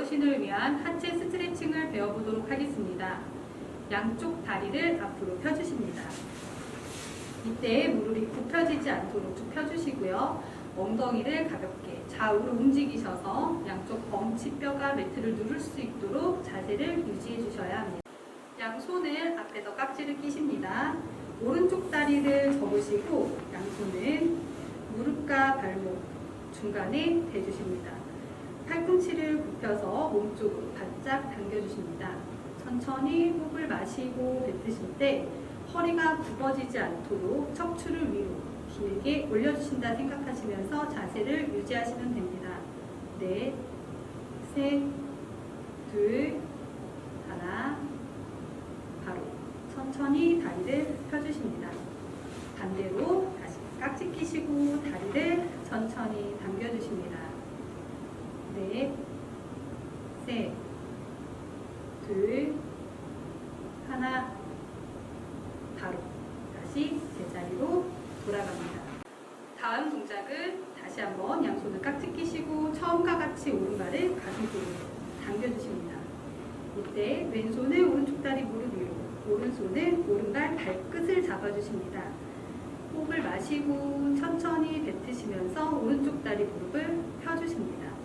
어르신을 위한 하체 스트레칭을 배워보도록 하겠습니다. 양쪽 다리를 앞으로 펴주십니다. 이때 무릎이 굽혀지지 않도록 쭉 펴주시고요. 엉덩이를 가볍게 좌우로 움직이셔서 양쪽 엉치뼈가 매트를 누를 수 있도록 자세를 유지해 주셔야 합니다. 양손을 앞에서 깍지를 끼십니다. 오른쪽 다리를 접으시고 양손은 무릎과 발목 중간에 대주십니다. 팔꿈치를 굽혀서 몸쪽으로 바짝 당겨주십니다. 천천히 호흡을 마시고 뱉으실 때 허리가 굽어지지 않도록 척추를 위로 길게 올려주신다 생각하시면서 자세를 유지하시면 됩니다. 넷, 셋, 둘, 하나, 바로 천천히 다리를 펴주십니다. 반대로 다시 깍지 끼시고 다리를 천천히 당겨주십니다. 넷, 셋, 둘, 하나, 바로 다시 제자리로 돌아갑니다. 다음 동작은 다시 한번 양손을 깍지 끼시고 처음과 같이 오른발을 가슴으로 당겨주십니다. 이때 왼손은 오른쪽 다리 무릎 위로, 오른손은 오른발 발끝을 잡아주십니다. 호흡을 마시고 천천히 뱉으시면서 오른쪽 다리 무릎을 펴주십니다.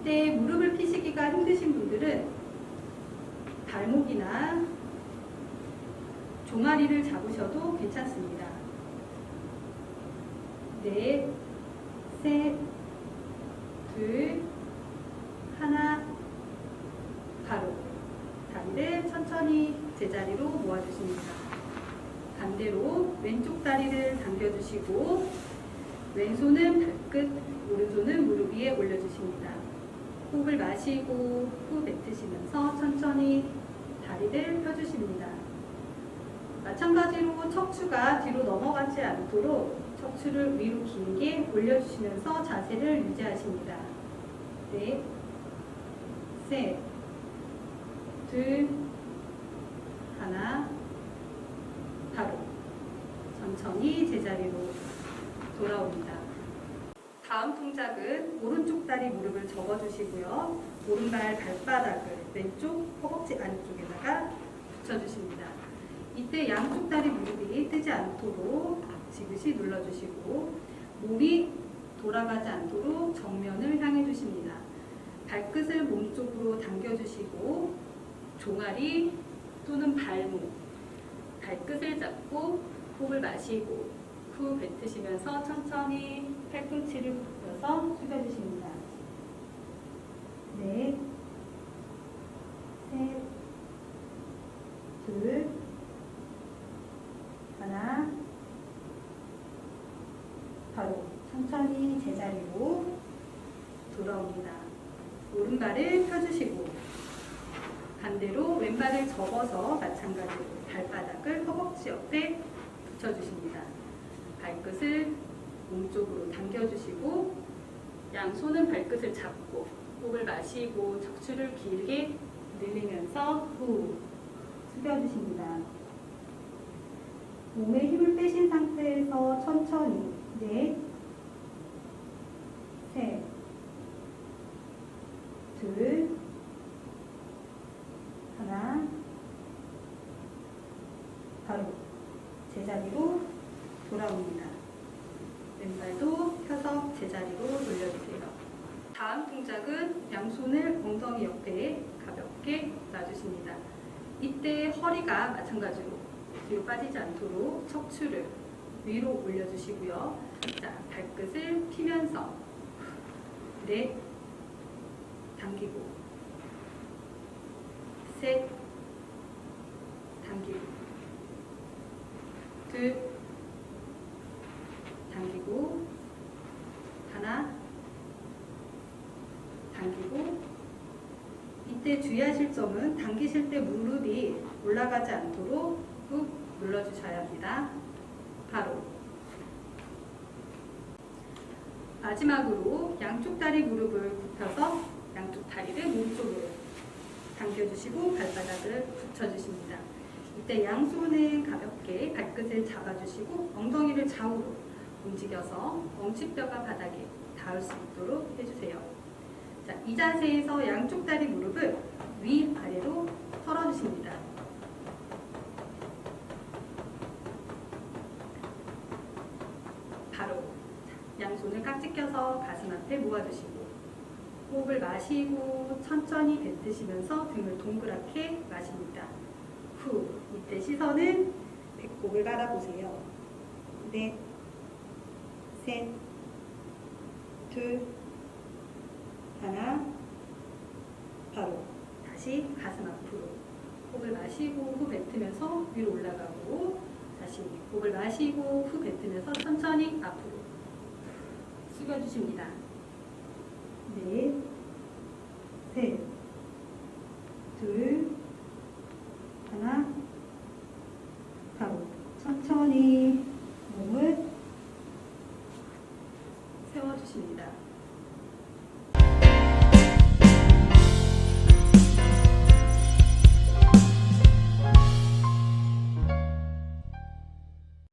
이때 무릎을 피시기가 힘드신 분들은 발목이나 종아리를 잡으셔도 괜찮습니다. 넷, 셋, 둘, 하나, 바로 다리를 천천히 제자리로 모아주십니다. 반대로 왼쪽 다리를 당겨주시고 왼손은 발끝, 오른손은 무릎 위에 올려주십니다. 호흡을 마시고 후 뱉으시면서 천천히 다리를 펴주십니다. 마찬가지로 척추가 뒤로 넘어가지 않도록 척추를 위로 길게 올려주시면서 자세를 유지하십니다. 넷, 셋, 둘, 하나, 바로 천천히 제자리로 돌아옵니다. 다음 동작은 오른쪽 다리 무릎을 접어주시고요. 오른발 발바닥을 왼쪽 허벅지 안쪽에다가 붙여주십니다. 이때 양쪽 다리 무릎이 뜨지 않도록 지그시 눌러주시고 몸이 돌아가지 않도록 정면을 향해 주십니다. 발끝을 몸쪽으로 당겨주시고 종아리 또는 발목, 발끝을 잡고 호흡을 마시고 후 뱉으시면서 천천히 팔꿈치를 굽혀서 숙여주십니다. 넷, 셋, 둘, 하나, 바로 천천히 제자리로 돌아옵니다. 오른발을 펴주시고 반대로 왼발을 접어서 마찬가지로 발바닥을 허벅지 옆에 붙여주십니다. 발끝을 몸쪽으로 당겨주시고 양손은 발끝을 잡고 호흡을 마시고 척추를 길게 늘리면서 후 숙여주십니다. 몸에 힘을 빼신 상태에서 천천히 넷, 셋, 둘, 하나, 바로 제자리로 돌아옵니다. 왼발도 펴서 제자리로 돌려주세요. 다음 동작은 양손을 엉덩이 옆에 가볍게 놔주십니다. 이때 허리가 마찬가지로 뒤로 빠지지 않도록 척추를 위로 올려주시고요. 자, 발끝을 피면서 넷, 당기고 셋, 당기고 둘, 당기고 하나, 당기고 이때 주의하실 점은 당기실 때 무릎이 올라가지 않도록 꾹 눌러주셔야 합니다. 바로 마지막으로 양쪽 다리 무릎을 굽혀서 양쪽 다리를 몸쪽으로 당겨주시고 발바닥을 붙여주십니다. 이때 양손은 가볍게 발끝을 잡아주시고 엉덩이를 좌우로 움직여서 엉치뼈가 바닥에 닿을 수 있도록 해주세요. 자, 이 자세에서 양쪽 다리 무릎을 위아래로 털어주십니다. 바로 양손을 깍지 껴서 가슴 앞에 모아두시고 호흡을 마시고 천천히 뱉으시면서 등을 동그랗게 마십니다. 후, 이때 시선은 배꼽을 바라보세요. 넷, 셋, 둘, 하나, 바로. 다시 가슴 앞으로. 호흡을 마시고 후 뱉으면서 위로 올라가고 다시 호흡을 마시고 후 뱉으면서 천천히 앞으로. 숙여주십니다. 넷, 셋, 둘, 하나, 바로. 천천히 몸을 세워주십니다.